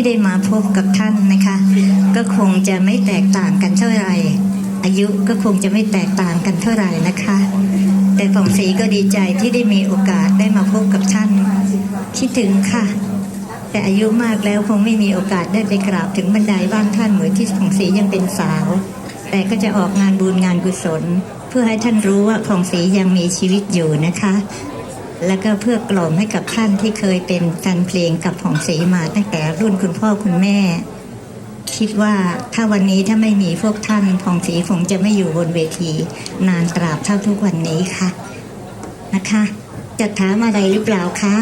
ที่ได้มาพบกับท่านนะคะ ก็คงจะไม่แตกต่างกันเท่าไหร่อายุก็คงจะไม่แตกต่างกันเท่าไหร่นะคะ แต่ผ่องศรีก็ดีใจที่ได้มีโอกาสได้มาพบกับท่าน คิดถึงค่ะ แต่อายุมากแล้วคงไม่มีโอกาสได้ไปกราบถึงบันไดบ้านท่านเหมือนที่ผ่องศรียังเป็นสาว แต่ก็จะออกงานบุญงานกุศล เพื่อให้ท่านรู้ว่าผ่องศรียังมีชีวิตอยู่นะคะ แล้วก็เพื่อกล่อมให้กับท่านที่เคยเป็นแฟนเพลงกับผ่องศรีมาตั้งแต่รุ่นคุณพ่อคุณแม่ คิดว่าถ้าวันนี้ถ้าไม่มีพวกท่านผ่องศรีคงจะไม่อยู่บนเวที นานตราบเท่าทุกวันนี้ค่ะนะคะจะถามอะไรหรือเปล่าคะ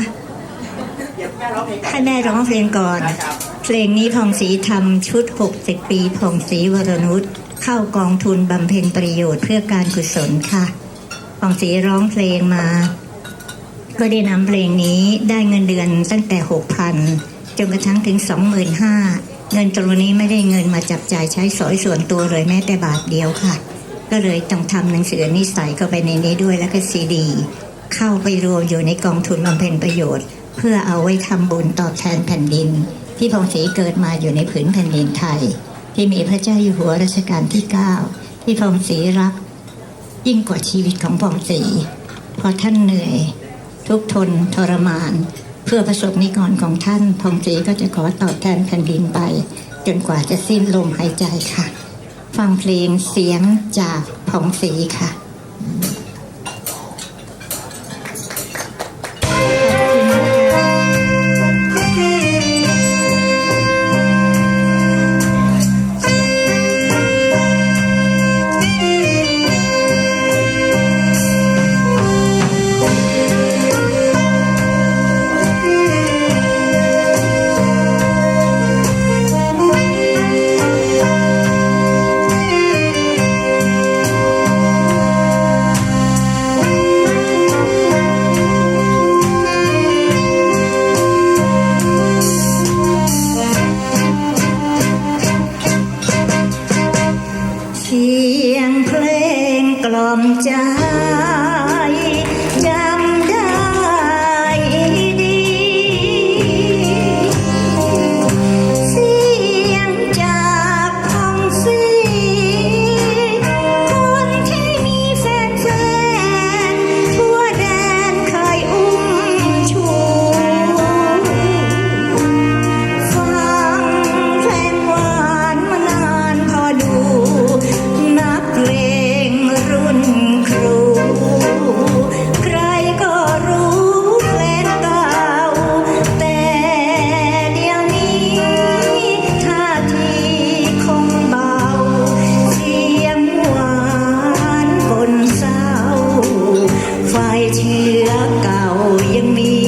ให้แม่ร้องเพลงก่อน เพลงนี้ผ่องศรีทำชุด 60 ปีผ่องศรีวรนุชเข้ากองทุนบำเพ็ญประโยชน์เพื่อการกุศลค่ะผ่องศรีร้องเพลงมา ก็ได้นำเพลงนี้ได้เงินเดือนตั้งแต่ 6,000 จนกระทั่งถึง 25,000 เงินตรงนี้ไม่ได้เงินมาจับจ่ายใช้สอยส่วนตัวเลยแม้แต่บาทเดียวค่ะ ก็เลยต้องทำหนังสือนิสัยเข้าไปในนี้ด้วยแล้วก็ซีดี เข้าไปรวมอยู่ในกองทุนบำเพ็ญประโยชน์ เพื่อเอาไว้ทำบุญตอบแทนแผ่นดิน ที่พองศรีเกิดมาอยู่ในผืนแผ่นดินไทย ที่มีพระเจ้าอยู่หัวรัชกาลที่ 9 ที่พองศรีรักยิ่งกว่าชีวิตของพองศรีพราะท่านเหนื่อย ทุกทนทรมาน เพื่อประสบนิกรของท่านทองศรีก็จะขอตอบแทนแผ่นดินไป จนกว่าจะสิ้นลมหายใจค่ะ ฟังเพลงเสียงจากผองศรีค่ะ gracias. ไฟเชื้อเก่ายังมี